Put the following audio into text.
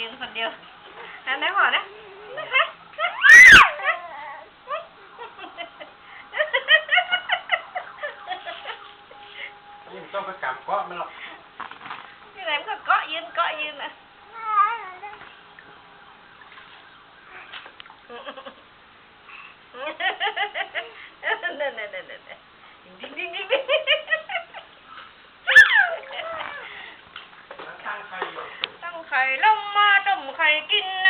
ยืนคนเดียวอันไหนหัวนะนี่ต้องไปกลับเกาะมันหรอกที่ไหนมันก็เกาะยืนเกาะยืนอะนั่นนั่นนั่นนั่นดิ้งดิ้งดิ้งดิ้งตั้งใครอยู่ตั้งไข่ลงมา มใครกินนะ